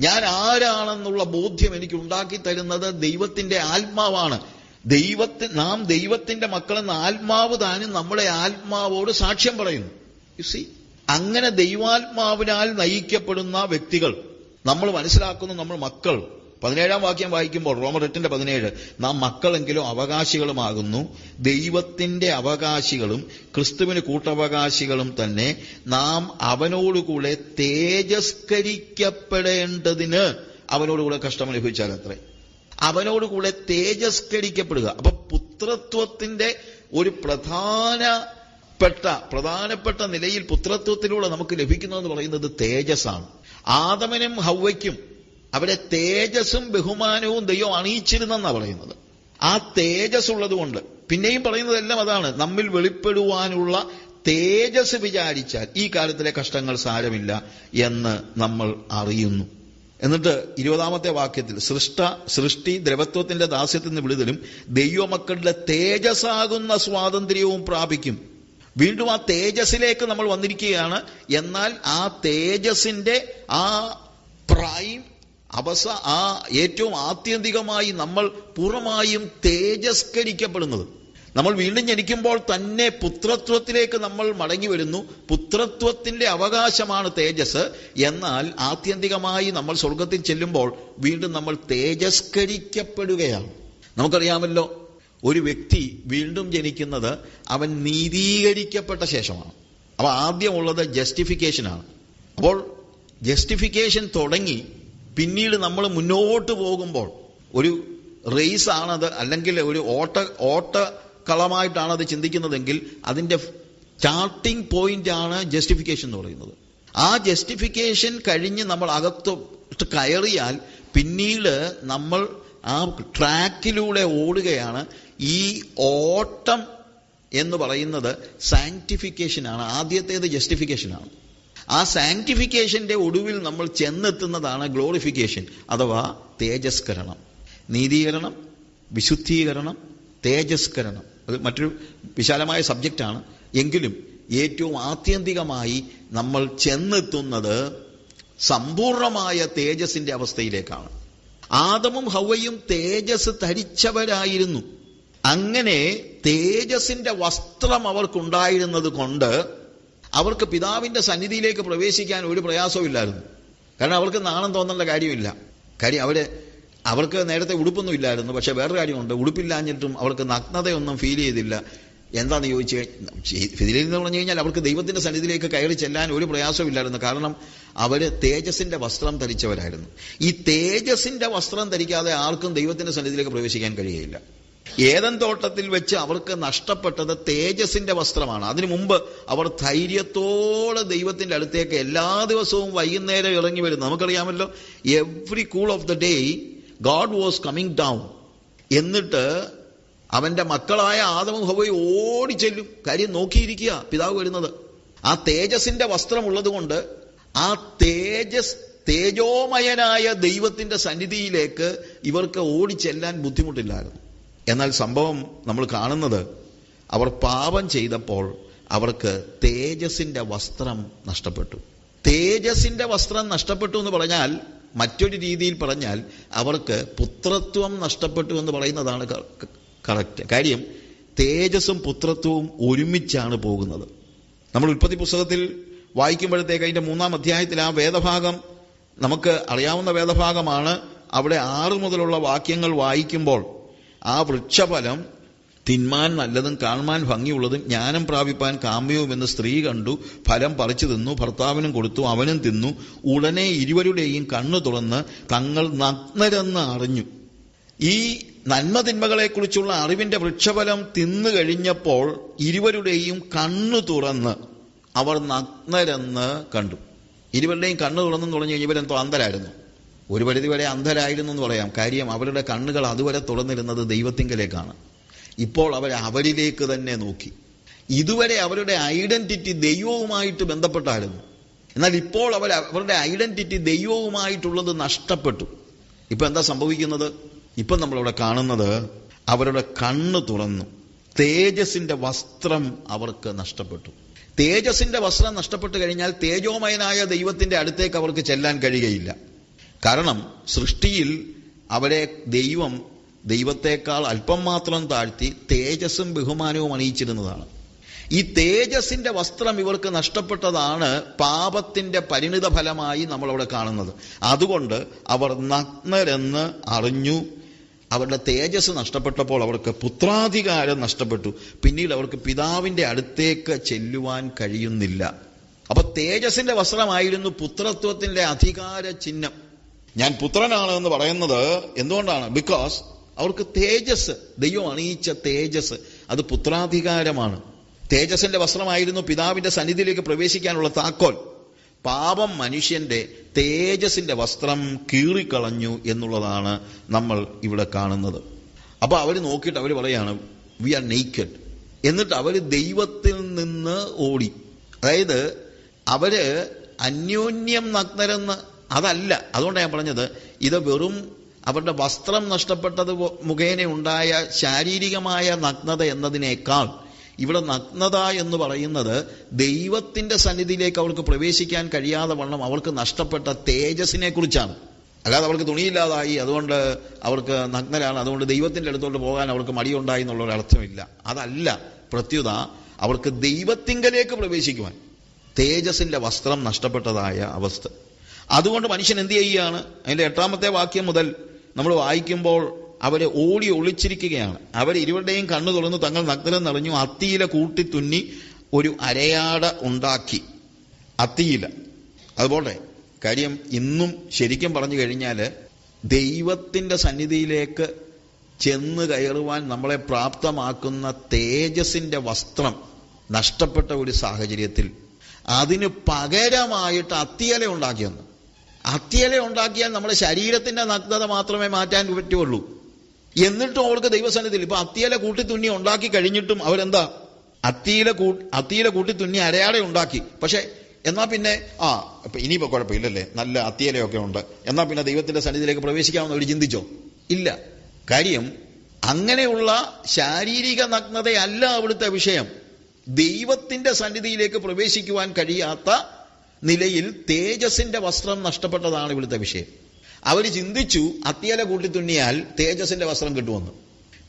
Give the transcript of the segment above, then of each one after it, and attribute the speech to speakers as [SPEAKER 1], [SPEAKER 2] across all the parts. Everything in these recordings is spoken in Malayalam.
[SPEAKER 1] ഞാൻ ആരാണെന്നുള്ള ബോധ്യം എനിക്ക് ഉണ്ടാക്കി തരുന്നത് ദൈവത്തിന്റെ ആത്മാവാണ്. ദൈവത്തി നാം ദൈവത്തിന്റെ മക്കളെന്ന ആത്മാവ് താനും നമ്മുടെ ആത്മാവോട് സാക്ഷ്യം പറയുന്നു. യു സി അങ്ങനെ ദൈവാത്മാവിനാൽ നയിക്കപ്പെടുന്ന വ്യക്തികൾ നമ്മൾ മനസ്സിലാക്കുന്നു നമ്മൾ മക്കൾ. പതിനേഴാം വാക്യം വായിക്കുമ്പോൾ റോമർ എട്ടിന്റെ പതിനേഴ് നാം മക്കളെങ്കിലും അവകാശികളുമാകുന്നു. ദൈവത്തിന്റെ അവകാശികളും ക്രിസ്തുവിന് കൂട്ടവകാശികളും തന്നെ നാം അവനോടുകൂടെ തേജസ്കരിക്കപ്പെടേണ്ടതിന് അവനോടുകൂടെ കഷ്ടം അനുഭവിച്ചാൽ അത്രേ അവനോടുകൂടെ തേജസ്കരിക്കപ്പെടുക. അപ്പൊ പുത്രത്വത്തിന്റെ ഒരു പ്രധാനപ്പെട്ട പ്രധാനപ്പെട്ട നിലയിൽ പുത്രത്വത്തിലൂടെ നമുക്ക് ലഭിക്കുന്നതെന്ന് പറയുന്നത് തേജസ്സാണ്. ആദമനും ഹൗവയ്ക്കും അവരെ തേജസ്സും ബഹുമാനവും ദൈവം അണിയിച്ചിരുന്നെന്നാണ് പറയുന്നത്. ആ തേജസ് ഉള്ളതുകൊണ്ട് പിന്നെയും പറയുന്നതെല്ലാം അതാണ്. നമ്മിൽ വെളിപ്പെടുവാനുള്ള തേജസ് വിചാരിച്ചാൽ ഈ കാലത്തിലെ കഷ്ടങ്ങൾ സാരമില്ല എന്ന് നമ്മൾ അറിയുന്നു. എന്നിട്ട് ഇരുപതാമത്തെ വാക്യത്തിൽ സൃഷ്ട സൃഷ്ടി ദ്രവത്വത്തിന്റെ ദാസ്യത്തിൽ നിന്ന് വിടുതലും ദൈവമക്കളുടെ തേജസ്സാകുന്ന സ്വാതന്ത്ര്യവും പ്രാപിക്കും. വീണ്ടും ആ തേജസ്സിലേക്ക് നമ്മൾ വന്നിരിക്കുകയാണ്. എന്നാൽ ആ തേജസ്സിന്റെ ആ പ്രൈം അവസ ആ ഏറ്റവും ആത്യന്തികമായി നമ്മൾ പൂർണമായും തേജസ്കരിക്കപ്പെടുന്നത്. നമ്മൾ വീണ്ടും ജനിക്കുമ്പോൾ തന്നെ പുത്രത്വത്തിലേക്ക് നമ്മൾ മടങ്ങി വരുന്നു. പുത്രത്വത്തിന്റെ അവകാശമാണ് തേജസ്. എന്നാൽ ആത്യന്തികമായി നമ്മൾ സ്വർഗത്തിൽ ചെല്ലുമ്പോൾ വീണ്ടും നമ്മൾ തേജസ്കരിക്കപ്പെടുകയാണ്. നമുക്കറിയാമല്ലോ ഒരു വ്യക്തി വീണ്ടും ജനിക്കുന്നത് അവൻ നീതീകരിക്കപ്പെട്ട ശേഷമാണ്. അപ്പൊ ആദ്യമുള്ളത് ജസ്റ്റിഫിക്കേഷനാണ് അപ്പോൾ ജസ്റ്റിഫിക്കേഷൻ തുടങ്ങി പിന്നീട് നമ്മൾ മുന്നോട്ട് പോകുമ്പോൾ ഒരു റേസ് ആണത് അല്ലെങ്കിൽ ഒരു ഓട്ട ഓട്ട കളമായിട്ടാണ് അത് ചിന്തിക്കുന്നതെങ്കിൽ അതിന്റെ സ്റ്റാർട്ടിംഗ് പോയിന്റ് ആണ് ജസ്റ്റിഫിക്കേഷൻ എന്ന് പറയുന്നത്. ആ ജസ്റ്റിഫിക്കേഷൻ കഴിഞ്ഞ് നമ്മൾ അകത്ത് കയറിയാൽ പിന്നീട് നമ്മൾ ആ ട്രാക്കിലൂടെ ഓടുകയാണ്. ഈ ഓട്ടം എന്ന് പറയുന്നത് സയന്റിഫിക്കേഷനാണ് ആദ്യത്തേത് ജസ്റ്റിഫിക്കേഷൻ ആണ്. ആ സാങ്ക്ടിഫിക്കേഷന്റെ ഒടുവിൽ നമ്മൾ ചെന്നെത്തുന്നതാണ് ഗ്ലോറിഫിക്കേഷൻ അഥവാ തേജസ്കരണം. നീതീകരണം വിശുദ്ധീകരണം തേജസ്കരണം. അത് മറ്റൊരു വിശാലമായ സബ്ജക്റ്റാണ് എങ്കിലും ഏറ്റവും ആത്യന്തികമായി നമ്മൾ ചെന്നെത്തുന്നത് സമ്പൂർണമായ തേജസിന്റെ അവസ്ഥയിലേക്കാണ്. ആദമും ഹവയും തേജസ് ധരിച്ചവരായിരുന്നു. അങ്ങനെ തേജസിന്റെ വസ്ത്രം അവർക്കുണ്ടായിരുന്നത് കൊണ്ട് അവർക്ക് പിതാവിന്റെ സന്നിധിയിലേക്ക് പ്രവേശിക്കാൻ ഒരു പ്രയാസവും ഇല്ലായിരുന്നു. കാരണം അവർക്ക് നാണം തോന്നേണ്ട കാര്യമില്ല. കാര്യം അവർ അവർക്ക് നേരത്തെ ഉടുപ്പൊന്നും ഇല്ലായിരുന്നു. പക്ഷെ വേറൊരു കാര്യമുണ്ട്. ഉടുപ്പില്ലാഞ്ഞിട്ടും അവർക്ക് നഗ്നതയൊന്നും ഫീൽ ചെയ്തില്ല. എന്താണെന്ന് ചോദിച്ചു ഫിദിലിൽ എന്ന് പറഞ്ഞു കഴിഞ്ഞാൽ അവർക്ക് ദൈവത്തിന്റെ സന്നിധിയിലേക്ക് കയറി ചെല്ലാൻ ഒരു പ്രയാസമില്ലായിരുന്നു കാരണം അവർ തേജസിന്റെ വസ്ത്രം ധരിച്ചവരായിരുന്നു. ഈ തേജസിന്റെ വസ്ത്രം ധരിക്കാതെ ആർക്കും ദൈവത്തിന്റെ സന്നിധിയിലേക്ക് പ്രവേശിക്കാൻ കഴിയുകയില്ല. ഏതൻ തോട്ടത്തിൽ വെച്ച് അവർക്ക് നഷ്ടപ്പെട്ടത് തേജസിന്റെ വസ്ത്രമാണ്. അതിനു മുമ്പ് അവർ ധൈര്യത്തോടെ ദൈവത്തിന്റെ അടുത്തേക്ക് എല്ലാ ദിവസവും വൈകുന്നേരം ഇറങ്ങി വരുന്നു. നമുക്കറിയാമല്ലോ every cool of the day God was coming down എന്നിട്ട് അവന്റെ മക്കളായ ആദമും ഓടി ചെല്ലും. കാര്യം നോക്കിയിരിക്കുക പിതാവ് വരുന്നത്. ആ തേജസിന്റെ വസ്ത്രമുള്ളത് കൊണ്ട് ആ തേജസ് തേജോമയനായ ദൈവത്തിന്റെ സന്നിധിയിലേക്ക് ഇവർക്ക് ഓടിച്ചെല്ലാൻ ബുദ്ധിമുട്ടില്ലായിരുന്നു. എന്നാൽ സംഭവം നമ്മൾ കാണുന്നത് അവർ പാപം ചെയ്തപ്പോൾ അവർക്ക് തേജസിന്റെ വസ്ത്രം നഷ്ടപ്പെട്ടു. തേജസിന്റെ വസ്ത്രം നഷ്ടപ്പെട്ടു എന്ന് പറഞ്ഞാൽ മറ്റൊരു രീതിയിൽ പറഞ്ഞാൽ അവർക്ക് പുത്രത്വം നഷ്ടപ്പെട്ടു എന്ന് പറയുന്നതാണ് കറക്റ്റ് കാര്യം തേജസ്സും പുത്രത്വവും ഒരുമിച്ചാണ് പോകുന്നത്. നമ്മൾ ഉൽപ്പത്തി പുസ്തകത്തിൽ വായിക്കുമ്പോഴത്തേക്ക് അതിന്റെ മൂന്നാം അധ്യായത്തിൽ ആ വേദഭാഗം നമുക്ക് അറിയാവുന്ന വേദഭാഗമാണ്. അവിടെ ആറ് മുതലുള്ള വാക്യങ്ങൾ വായിക്കുമ്പോൾ ആ വൃക്ഷഫലം തിന്മാൻ നല്ലതും കാണുവാൻ ഭംഗിയുള്ളതും ജ്ഞാനം പ്രാപിപ്പാൻ കാമ്യവുമെന്ന് സ്ത്രീ കണ്ടു. ഫലം പറിച്ചു തിന്നു ഭർത്താവിനും കൊടുത്തു അവനും തിന്നു. ഉടനെ ഇരുവരുടെയും കണ്ണു തുറന്ന് തങ്ങൾ നഗ്നരെന്ന് അറിഞ്ഞു. ഈ നന്മ തിന്മകളെക്കുറിച്ചുള്ള അറിവിന്റെ വൃക്ഷഫലം തിന്നു കഴിഞ്ഞപ്പോൾ ഇരുവരുടെയും കണ്ണു തുറന്ന് അവർ നഗ്നരെന്ന് കണ്ടു. ഇരുവരുടെയും കണ്ണു തുറന്നു തുടങ്ങി ഇവരെന്തോ അന്ധരായിരുന്നു. ഒരു പരിധിവരെ അന്ധരായിരുന്നു എന്ന് പറയാം. കാര്യം അവരുടെ കണ്ണുകൾ അതുവരെ തുറന്നിരുന്നത് ദൈവത്തിങ്കലേക്കാണ്. ഇപ്പോൾ അവർ അവരിലേക്ക് തന്നെ നോക്കി. ഇതുവരെ അവരുടെ ഐഡന്റിറ്റി ദൈവവുമായിട്ട് ബന്ധപ്പെട്ടായിരുന്നു. എന്നാൽ ഇപ്പോൾ അവർ അവരുടെ ഐഡന്റിറ്റി ദൈവവുമായിട്ടുള്ളത് നഷ്ടപ്പെട്ടു. ഇപ്പൊ എന്താ സംഭവിക്കുന്നത്? ഇപ്പം നമ്മളിവിടെ കാണുന്നത് അവരുടെ കണ്ണ് തുറന്നു. തേജസിന്റെ വസ്ത്രം അവർക്ക് നഷ്ടപ്പെട്ടു. തേജസിന്റെ വസ്ത്രം നഷ്ടപ്പെട്ടു കഴിഞ്ഞാൽ തേജോമയനായ ദൈവത്തിന്റെ അടുത്തേക്ക് അവർക്ക് ചെല്ലാൻ കഴിയുകയില്ല. കാരണം സൃഷ്ടിയിൽ അവരെ ദൈവം ദൈവത്തെക്കാൾ അല്പം മാത്രം താഴ്ത്തി തേജസ്സും ബഹുമാനവും അണിയിച്ചിരുന്നതാണ്. ഈ തേജസ്സിന്റെ വസ്ത്രം ഇവർക്ക് നഷ്ടപ്പെട്ടതാണ് പാപത്തിന്റെ പരിണിത ഫലമായി നമ്മളവിടെ കാണുന്നത്. അതുകൊണ്ട് അവർ നഗ്നരെന്ന് അറിഞ്ഞു. അവരുടെ തേജസ് നഷ്ടപ്പെട്ടപ്പോൾ അവർക്ക് പുത്രാധികാരം നഷ്ടപ്പെട്ടു. പിന്നീട് അവർക്ക് പിതാവിന്റെ അടുത്തേക്ക് ചെല്ലുവാൻ കഴിയുന്നില്ല. അപ്പൊ തേജസിന്റെ വസ്ത്രമായിരുന്നു പുത്രത്വത്തിന്റെ അധികാര ചിഹ്നം. ഞാൻ പുത്രനാണ് എന്ന് പറയുന്നത് എന്തുകൊണ്ടാണ്? ബിക്കോസ് അവർക്ക് തേജസ് ദൈവം അണിയിച്ച തേജസ് അത് പുത്രാധികാരമാണ്. തേജസിന്റെ വസ്ത്രമായിരുന്നു പിതാവിന്റെ സന്നിധിയിലേക്ക് പ്രവേശിക്കാനുള്ള താക്കോൽ. പാപം മനുഷ്യന്റെ തേജസിന്റെ വസ്ത്രം കീറിക്കളഞ്ഞു എന്നുള്ളതാണ് നമ്മൾ ഇവിടെ കാണുന്നത്. അപ്പൊ അവർ നോക്കിയിട്ട് അവർ പറയാണ് വി ആർ നെയ്ക്കഡ് എന്നിട്ട് അവർ ദൈവത്തിൽ നിന്ന് ഓടി. അതായത് അവർ അന്യോന്യം നഗ്നരെന്ന് അതല്ല. അതുകൊണ്ടാണ് ഞാൻ പറഞ്ഞത് ഇത് വെറും അവരുടെ വസ്ത്രം നഷ്ടപ്പെട്ടത് മുഖേന ഉണ്ടായ ശാരീരികമായ നഗ്നത എന്നതിനേക്കാൾ ഇവിടെ നഗ്നത എന്ന് പറയുന്നത് ദൈവത്തിന്റെ സന്നിധിയിലേക്ക് അവൾക്ക് പ്രവേശിക്കാൻ കഴിയാതെ വണ്ണം അവൾക്ക് നഷ്ടപ്പെട്ട തേജസ്സിനെ കുറിച്ചാണ്. അല്ലാതെ അവർക്ക് തുണിയില്ലാതായി അതുകൊണ്ട് അവർക്ക് നഗ്നരാണ് അതുകൊണ്ട് ദൈവത്തിന്റെ അടുത്തോട്ട് പോകാൻ അവൾക്ക് മടിയുണ്ടായി എന്നുള്ള അർത്ഥമില്ല അതല്ല. പ്രത്യുത അവൾക്ക് ദൈവത്തിങ്കലേക്ക് പ്രവേശിക്കുവാൻ തേജസ്സിന്റെ വസ്ത്രം നഷ്ടപ്പെട്ടതായ അവസ്ഥ. അതുകൊണ്ട് മനുഷ്യൻ എന്ത് ചെയ്യുകയാണ്? അതിന്റെ എട്ടാമത്തെ വാക്യം മുതൽ നമ്മൾ വായിക്കുമ്പോൾ അവരെ ഓടി ഒളിച്ചിരിക്കുകയാണ്. അവർ ഇരുവരുടെയും കണ്ണു തുറന്ന് തങ്ങൾ നഗ്നം നിറഞ്ഞു അത്തിയില കൂട്ടി തുന്നി ഒരു അരയാട ഉണ്ടാക്കി. അത്തിയില. അതുപോലെ കാര്യം ഇന്നും ശരിക്കും പറഞ്ഞു കഴിഞ്ഞാൽ ദൈവത്തിന്റെ സന്നിധിയിലേക്ക് ചെന്ന് കയറുവാൻ നമ്മളെ പ്രാപ്തമാക്കുന്ന തേജസിന്റെ വസ്ത്രം നഷ്ടപ്പെട്ട ഒരു സാഹചര്യത്തിൽ അതിന് പകരമായിട്ട് അത്തിയല ഉണ്ടാക്കിയെന്ന്. അത്തിയല ഉണ്ടാക്കിയാൽ നമ്മുടെ ശരീരത്തിന്റെ നഗ്നത മാത്രമേ മാറ്റാൻ പറ്റുള്ളൂ. എന്നിട്ടും അവർക്ക് ദൈവസന്നിധിയിൽ ഇപ്പൊ അത്തിയല കൂട്ടി തുന്നി ഉണ്ടാക്കി കഴിഞ്ഞിട്ടും അവരെന്താ? അത്തിയില കൂ അത്തിയില കൂട്ടി തുന്നി അരയാടെ ഉണ്ടാക്കി. പക്ഷെ എന്നാ പിന്നെ ആ ഇപ്പൊ ഇനിയിപ്പോ കുഴപ്പമില്ലല്ലേ? നല്ല അത്തിയലയൊക്കെ ഉണ്ട്. എന്നാ പിന്നെ ദൈവത്തിന്റെ സന്നിധിയിലേക്ക് പ്രവേശിക്കാമെന്ന് അവർ ചിന്തിച്ചോ? ഇല്ല. കാര്യം അങ്ങനെയുള്ള ശാരീരിക നഗ്നതയല്ല അവിടുത്തെ വിഷയം. ദൈവത്തിന്റെ സന്നിധിയിലേക്ക് പ്രവേശിക്കുവാൻ കഴിയാത്ത നിലയിൽ തേജസിന്റെ വസ്ത്രം നഷ്ടപ്പെട്ടതാണ് ഇവിടുത്തെ വിഷയം. അവർ ചിന്തിച്ചു അത്തിയല കൂട്ടി തുന്നിയാൽ തേജസിന്റെ വസ്ത്രം കിട്ടുമെന്ന്.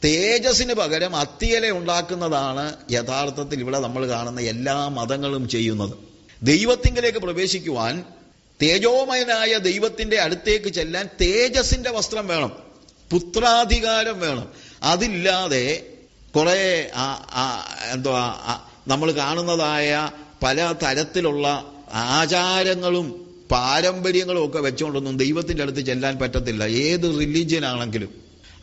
[SPEAKER 1] തേജസ്സിന് പകരം അത്തിയല ഉണ്ടാക്കുന്നതാണ് യഥാർത്ഥത്തിൽ ഇവിടെ നമ്മൾ കാണുന്ന എല്ലാ മതങ്ങളും ചെയ്യുന്നത്. ദൈവത്തിങ്കിലേക്ക് പ്രവേശിക്കുവാൻ തേജോമയനായ ദൈവത്തിന്റെ അടുത്തേക്ക് ചെല്ലാൻ തേജസിന്റെ വസ്ത്രം വേണം. പുത്രാധികാരം വേണം. അതില്ലാതെ കുറെ എന്തുവാ നമ്മൾ കാണുന്നതായ പല തരത്തിലുള്ള ആചാരങ്ങളും പാരമ്പര്യങ്ങളും ഒക്കെ വെച്ചുകൊണ്ടൊന്നും ദൈവത്തിന്റെ അടുത്ത് ചെല്ലാൻ പറ്റത്തില്ല. ഏത് റിലീജിയൻ ആണെങ്കിലും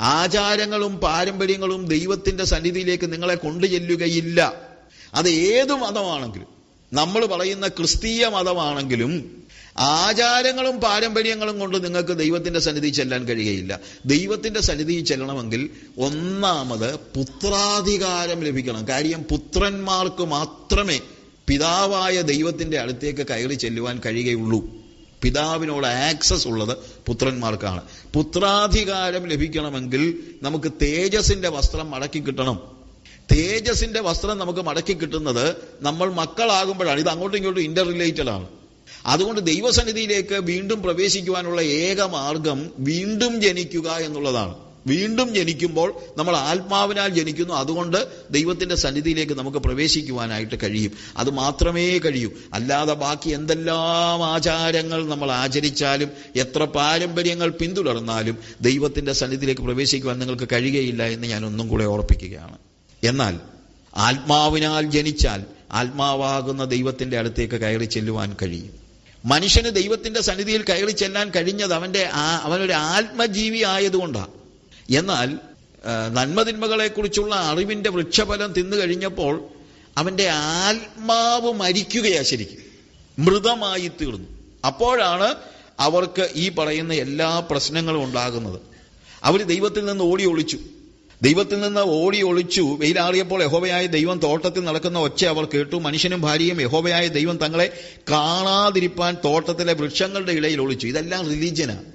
[SPEAKER 1] ആചാരങ്ങളും പാരമ്പര്യങ്ങളും ദൈവത്തിന്റെ സന്നിധിയിലേക്ക് നിങ്ങളെ കൊണ്ടു ചെല്ലുകയില്ല അത് ഏത് മതമാണെങ്കിലും. നമ്മൾ പറയുന്ന ക്രിസ്തീയ മതമാണെങ്കിലും ആചാരങ്ങളും പാരമ്പര്യങ്ങളും കൊണ്ട് നിങ്ങൾക്ക് ദൈവത്തിന്റെ സന്നിധി ചെല്ലാൻ കഴിയുകയില്ല. ദൈവത്തിന്റെ സന്നിധി ചെല്ലണമെങ്കിൽ ഒന്നാമത് പുത്രാധികാരം ലഭിക്കണം. കാര്യം പുത്രന്മാർക്ക് മാത്രമേ പിതാവായ ദൈവത്തിന്റെ അടുത്തേക്ക് കയറി ചെല്ലുവാൻ കഴിയുകയുള്ളൂ. പിതാവിനോട് ആക്സസ് ഉള്ളത് പുത്രന്മാർക്കാണ്. പുത്രാധികാരം ലഭിക്കണമെങ്കിൽ നമുക്ക് തേജസിന്റെ വസ്ത്രം മടക്കി കിട്ടണം. തേജസിന്റെ വസ്ത്രം നമുക്ക് മടക്കി കിട്ടുന്നത് നമ്മൾ മക്കളാകുമ്പോഴാണ്. ഇത് അങ്ങോട്ടും ഇങ്ങോട്ടും ഇന്റർ റിലേറ്റഡ് ആണ്. അതുകൊണ്ട് ദൈവസന്നിധിയിലേക്ക് വീണ്ടും പ്രവേശിക്കുവാനുള്ള ഏക മാർഗം വീണ്ടും ജനിക്കുക എന്നുള്ളതാണ്. വീണ്ടും ജനിക്കുമ്പോൾ നമ്മൾ ആത്മാവിനാൽ ജനിക്കുന്നു. അതുകൊണ്ട് ദൈവത്തിന്റെ സന്നിധിയിലേക്ക് നമുക്ക് പ്രവേശിക്കുവാനായിട്ട് കഴിയും. അത് മാത്രമേ കഴിയൂ. അല്ലാതെ ബാക്കി എന്തെല്ലാം ആചാരങ്ങൾ നമ്മൾ ആചരിച്ചാലും എത്ര പാരമ്പര്യങ്ങൾ പിന്തുടർന്നാലും ദൈവത്തിന്റെ സന്നിധിയിലേക്ക് പ്രവേശിക്കുവാൻ നിങ്ങൾക്ക് കഴിയുകയില്ല എന്ന് ഞാൻ ഒന്നും കൂടെ ഓർപ്പിക്കുകയാണ്. എന്നാൽ ആത്മാവിനാൽ ജനിച്ചാൽ ആത്മാവാകുന്ന ദൈവത്തിന്റെ അടുത്തേക്ക് കയറി ചെല്ലുവാൻ കഴിയും. മനുഷ്യന് ദൈവത്തിന്റെ സന്നിധിയിൽ കയറി ചെല്ലാൻ കഴിഞ്ഞത് അവന്റെ അവനൊരു ആത്മജീവി ആയതുകൊണ്ടാണ്. എന്നാൽ നന്മതിന്മകളെക്കുറിച്ചുള്ള അറിവിന്റെ വൃക്ഷഫലം തിന്നു കഴിഞ്ഞപ്പോൾ അവന്റെ ആത്മാവ് മരിക്കുകയാ ശരിക്കും. മൃതമായി തീർന്നു. അപ്പോഴാണ് അവർക്ക് ഈ പറയുന്ന എല്ലാ പ്രശ്നങ്ങളും ഉണ്ടാകുന്നത്. അവർ ദൈവത്തിൽ നിന്ന് ഓടി ഒളിച്ചു. ദൈവത്തിൽ നിന്ന് ഓടി ഒളിച്ചു. വെയിലാറിയപ്പോൾ യഹോവയായ ദൈവം തോട്ടത്തിൽ നടക്കുന്ന ഒച്ച അവർ കേട്ടു. മനുഷ്യനും ഭാര്യയും യഹോവയായ ദൈവം തങ്ങളെ കാണാതിരിപ്പാൻ തോട്ടത്തിലെ വൃക്ഷങ്ങളുടെ ഇടയിൽ ഒളിച്ചു. ഇതെല്ലാം റിലീജിയനാണ്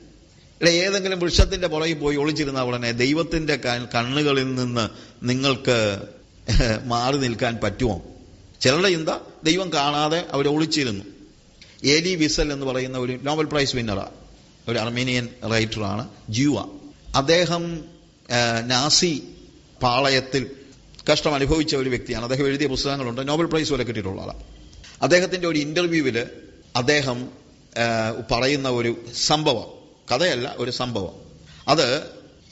[SPEAKER 1] ഇവിടെ ഏതെങ്കിലും വൃക്ഷത്തിന്റെ പുറകിൽ പോയി ഒളിച്ചിരുന്ന ഉടനെ ദൈവത്തിന്റെ കണ്ണുകളിൽ നിന്ന് നിങ്ങൾക്ക് മാറി നിൽക്കാൻ പറ്റുമോ? ചിലരുടെ ചിന്ത ദൈവം കാണാതെ അവർ ഒളിച്ചിരുന്നു. എലി വിസൽ എന്ന് പറയുന്ന ഒരു നോബൽ പ്രൈസ് വിന്നറാ. ഒരു അർമേനിയൻ റൈറ്ററാണ് ജീവ. അദ്ദേഹം നാസി പാളയത്തിൽ കഷ്ടം അനുഭവിച്ച ഒരു വ്യക്തിയാണ്. അദ്ദേഹം എഴുതിയ പുസ്തകങ്ങളുണ്ട്. നോബൽ പ്രൈസ് വരെ കിട്ടിയിട്ടുള്ള ആളാണ് അദ്ദേഹത്തിന്റെ ഒരു ഇന്റർവ്യൂവിൽ അദ്ദേഹം പറയുന്ന ഒരു സംഭവം. കഥയല്ല ഒരു സംഭവം. അത്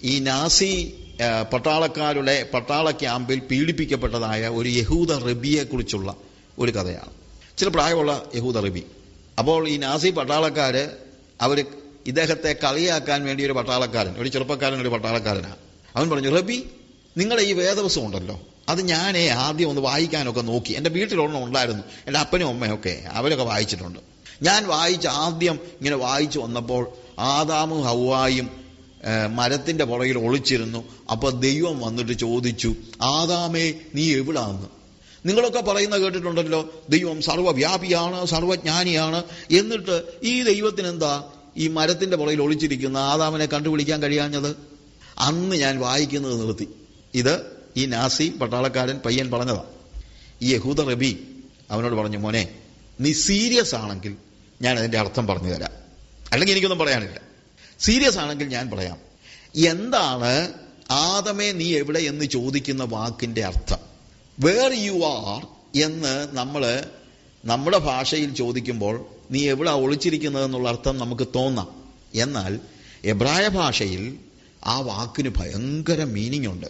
[SPEAKER 1] ഈ നാസി പട്ടാളക്കാരുടെ പട്ടാള ക്യാമ്പിൽ പീഡിപ്പിക്കപ്പെട്ടതായ ഒരു യഹൂദ റബിയെ കുറിച്ചുള്ള ഒരു കഥയാണ്. ചില പ്രായമുള്ള യഹൂദ റബി. അപ്പോൾ ഈ നാസി പട്ടാളക്കാർ അവർ ഇദ്ദേഹത്തെ കളിയാക്കാൻ വേണ്ടി ഒരു പട്ടാളക്കാരൻ ഒരു ചെറുപ്പക്കാരൻ ഒരു പട്ടാളക്കാരനാണ്. അവൻ പറഞ്ഞു റബി നിങ്ങളുടെ ഈ വേദവസം ഉണ്ടല്ലോ. അത് ഞാനേ ആദ്യം ഒന്ന് വായിക്കാനൊക്കെ നോക്കി. എന്റെ വീട്ടിലൊരെണ്ണം ഉണ്ടായിരുന്നു. എന്റെ അപ്പനും അമ്മയൊക്കെ അവരൊക്കെ വായിച്ചിട്ടുണ്ട്. ഞാൻ വായിച്ച് ആദ്യം ഇങ്ങനെ വായിച്ചു വന്നപ്പോൾ ആദാമും ഹവായും മരത്തിന്റെ പുറകിൽ ഒളിച്ചിരുന്നു. അപ്പോൾ ദൈവം വന്നിട്ട് ചോദിച്ചു ആദാമേ നീ എവിടാന്ന്? നിങ്ങളൊക്കെ പറയുന്ന കേട്ടിട്ടുണ്ടല്ലോ ദൈവം സർവവ്യാപിയാണ് സർവജ്ഞാനിയാണ്. എന്നിട്ട് ഈ ദൈവത്തിന് എന്താ ഈ മരത്തിന്റെ പുറകിൽ ഒളിച്ചിരിക്കുന്ന ആദാമിനെ കണ്ടുപിടിക്കാൻ കഴിയാഞ്ഞത്? അന്ന് ഞാൻ വായിക്കുന്നത് നിർത്തി. ഇത് ഈ നാസി പട്ടാളക്കാരൻ പയ്യൻ പറഞ്ഞതാണ് ഈ യഹൂദ റബി അവനോട് പറഞ്ഞു മോനെ നീ സീരിയസ് ആണെങ്കിൽ ഞാൻ അതിന്റെ അർത്ഥം പറഞ്ഞു തരാം. അല്ലെങ്കിൽ എനിക്കൊന്നും പറയാനില്ല. സീരിയസ് ആണെങ്കിൽ ഞാൻ പറയാം. എന്താണ് ആദമേ നീ എവിടെ എന്ന് ചോദിക്കുന്ന വാക്കിന്റെ അർത്ഥം? വേർ യു ആർ എന്ന് നമ്മൾ നമ്മുടെ ഭാഷയിൽ ചോദിക്കുമ്പോൾ നീ എവിടെ ഒളിച്ചിരിക്കുന്നത് എന്നുള്ള അർത്ഥം നമുക്ക് തോന്നാം. എന്നാൽ എബ്രായ ഭാഷയിൽ ആ വാക്കിന് ഭയങ്കര മീനിങ് ഉണ്ട്.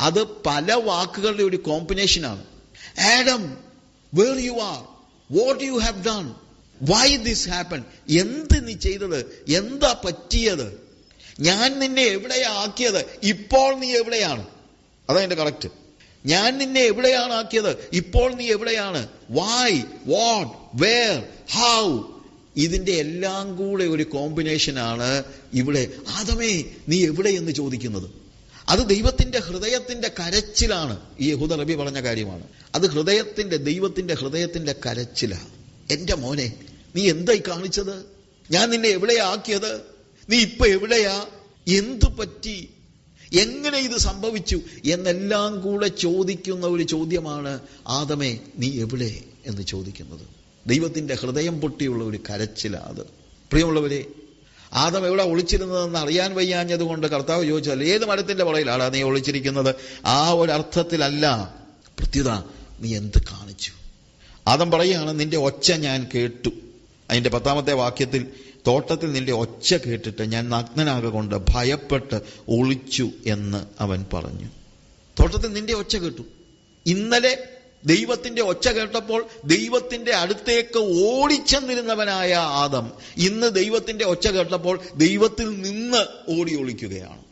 [SPEAKER 1] അത് പല വാക്കുകളുടെ ഒരു കോമ്പിനേഷനാണ് Adam where you are what you have done why this happen എന്ത് നീ ചെയ്തത്? എന്താ പറ്റിയത്? ഞാൻ നിന്നെ എവിടെയാ ആക്കിയത് ഇപ്പോൾ നീ എവിടെയാണ്? അതാ എന്റെ കറക്റ്റ് ഞാൻ നിന്നെ എവിടെയാണ് ആക്കിയത്? ഇപ്പോൾ നീ എവിടെയാണ്? വൈ വാട്ട് വേർ ഹൗ ഇതിന്റെ എല്ലാം കൂടെ ഒരു കോമ്പിനേഷനാണ് ഇവിടെ. ആദമേ നീ എവിടെ എന്ന് ചോദിക്കുന്നത്? അത് ദൈവത്തിന്റെ ഹൃദയത്തിന്റെ കരച്ചിലാണ്. ഈ യഹൂദ റബി പറഞ്ഞ കാര്യമാണ്. അത് ഹൃദയത്തിന്റെ ദൈവത്തിന്റെ ഹൃദയത്തിന്റെ കരച്ചിലാണ്. എന്റെ മോനെ നീ എന്തായി കാണിച്ചത്? ഞാൻ നിന്നെ എവിടെയാ ആക്കിയത്? നീ ഇപ്പൊ എവിടെയാ? എന്തു പറ്റി? എങ്ങനെ ഇത് സംഭവിച്ചു? എന്നെല്ലാം കൂടെ ചോദിക്കുന്ന ഒരു ചോദ്യമാണ് ആദമേ നീ എവിടെ? എന്ന് ചോദിക്കുന്നത്. ദൈവത്തിന്റെ ഹൃദയം പൊട്ടിയുള്ള ഒരു കരച്ചിലാത്. പ്രിയമുള്ളവരെ ആദം എവിടെ ഒളിച്ചിരുന്നതെന്ന് അറിയാൻ വയ്യാഞ്ഞത് കൊണ്ട് കർത്താവ് ചോദിച്ചാൽ ഏത് മരത്തിന്റെ പുറയിലാണ് നീ ഒളിച്ചിരിക്കുന്നത്? ആ ഒരു അർത്ഥത്തിലല്ല പ്രത്യുത നീ എന്ത് കാണിച്ചു? ആദം പറയുകയാണ് നിന്റെ ഒച്ച ഞാൻ കേട്ടു. അതിന്റെ പത്താമത്തെ വാക്യത്തിൽ തോട്ടത്തിൽ നിന്റെ ഒച്ച കേട്ടിട്ട് ഞാൻ നഗ്നനാകൊണ്ട് ഭയപ്പെട്ട് ഒളിച്ചു എന്ന് അവൻ പറഞ്ഞു. തോട്ടത്തിൽ നിന്റെ ഒച്ച കേട്ടു. ഇന്നലെ ദൈവത്തിന്റെ ഒച്ച കേട്ടപ്പോൾ ദൈവത്തിന്റെ അടുത്തേക്ക് ഓടിച്ചെന്നിരുന്നവനായ ആദം ഇന്ന് ദൈവത്തിന്റെ ഒച്ച കേട്ടപ്പോൾ ദൈവത്തിൽ നിന്ന് ഓടി ഒളിക്കുകയാണ്.